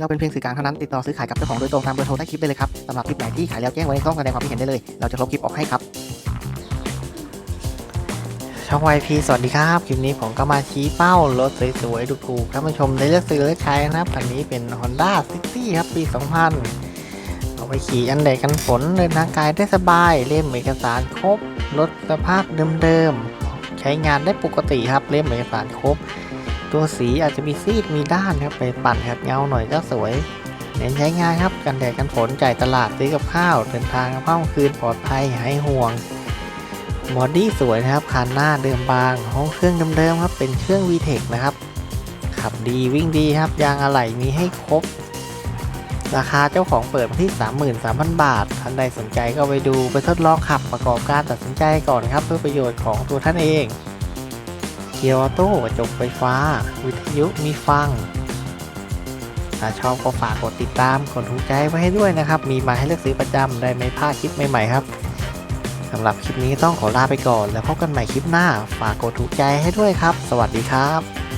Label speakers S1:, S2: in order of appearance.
S1: เราเป็นเพียงสื่อกลางเท่านั้นติดต่อซื้อขายกับเจ้าของโดยตรงตามเบอร์โทรใต้คลิปได้เลยครับสำหรับคลิปไหนที่ขายแล้วแจ้งไว้ในช่องแสดงความคิดเห็นได้เลย เราจะลบคลิปออกให้ครับช่องวายพีสวัสดีครับ คลิปนี้ผมก็มาชี้เป้ารถสวยๆถูกๆท่านผู้ชมได้เลือกซื้อเลือกใช้นะครับคันนี้เป็น Honda City ครับปี 2000 เอาไปขี่อันแดดกันฝนเดินทางไกลได้สบาย เล่มเอกสารครบ รถสภาพเดิมๆ ใช้งานได้ปกติครับ เล่มเอกสารครบ ตัวสีอาจจะมีซีดมีด้านครับไปปั่นขัดเงาหน่อยก็สวย เน้นใช้งานครับกันแดดกันฝนจ่ายตลาดซื้อกับข้าวเดินทางกับข้าวคืนปลอดภัยหายห่วงบอดี้สวยนะครับคันหน้าเดิมบางห้องเครื่องเดิมๆครับเป็นเครื่อง VTEC นะครับขับดีวิ่งดีครับยางอะไหล่มีให้ครบ ราคาเจ้าของเปิดมาที่ 33,000 บาท ท่านใดสนใจก็ไปดูไปทดลองขับประกอบการตัดสินใจก่อนครับ เพื่อประโยชน์ของตัวท่านเอง เกียร์ออโต้จบไฟฟ้า วิทยุมีฟัง ถ้าชอบก็ฝากกดติดตาม กดถูกใจไว้ให้ด้วยนะครับ มีมาให้เลือกซื้อประจำได้ไม่พลาดคลิปใหม่ๆครับสำหรับคลิปนี้ต้องขอลาไปก่อน แล้วพบกันใหม่คลิปหน้า ฝากกดถูกใจให้ด้วยครับ สวัสดีครับ